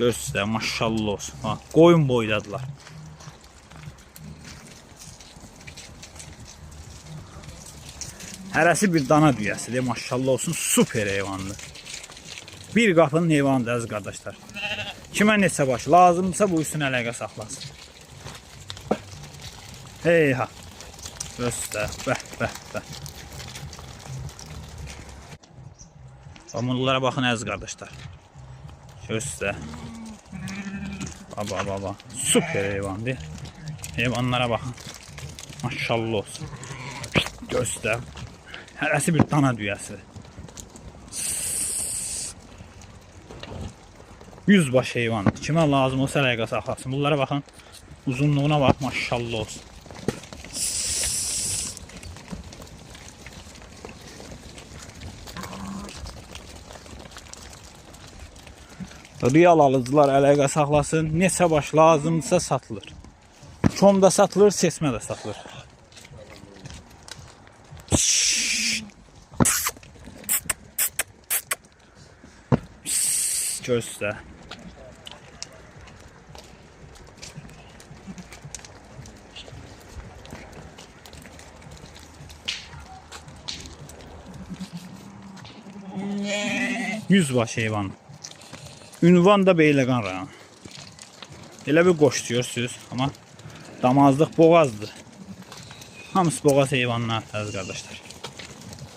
Göster maşallah olsun. Ha, koyun boyladılar. Hərəsi bir dana düyəsidir. Maşallah olsun. Super heyvandır. Bir qapının heyvanıdır əziz qardaşlar. Kimə neçə baş lazımdırsa bu üstün əlaqə saxlasın. Hey ha. Göster. Bəh, bəh, bəh. Bunlara baxın əziz qardaşlar. Göster. Baba baba. Super heyvandır. Heyvanlara baxın. Maşallah olsun. Göster. Hərəsi bir dana düyəsidir. 100 baş heyvan. Kimə lazım olsa əlaqə saxlasın. Bunlara baxın. Uzunluğuna bax, maşallah olsun. Real alıcılar əlaqə saxlasın. Neçə baş lazımdırsa satılır. Komda satılır, seçmə də satılır. Göster. Yüzbaşı heyvan. Ünvan da Beyləqan rayonu. Elə bir qoş diyorsunuz ama damazlıq boğazdır. Hamısı boğaz heyvanlar əziz qardaşlar.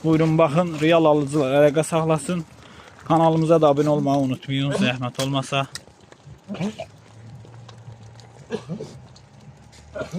Buyurun baxın, real alıcılar əlaqə saxlasın. Kanalımıza da abone olmayı unutmayın zəhmət olmasa.